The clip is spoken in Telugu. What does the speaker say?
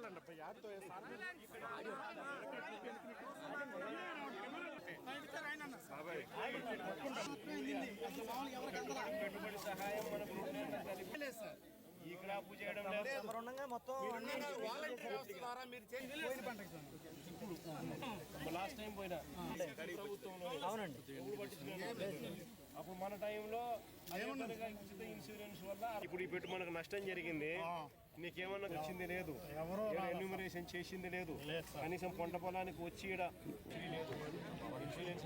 ముందుకెళ్ళండి అబ్బా యాదతో పెట్టుబడి సహాయం మనకు రెండేళ్ళ కలిపి ఈ క్రాప్ చేయడం లేదు. రెండంగా మొత్తం లాస్ట్ టైం పోయినా. ప్రభుత్వంలో అవునండి. అప్పుడు మన టైంలో అదే పనిగా ఉచిత ఇన్సూరెన్స్ వల్ల ఇప్పుడు ఈ పెట్టు మనకు నష్టం జరిగింది. నీకేమన్నా వచ్చింది లేదు. ఎన్యూమరేషన్ చేసింది లేదు. కనీసం పంట పొలానికి వచ్చి. ఇన్సూరెన్స్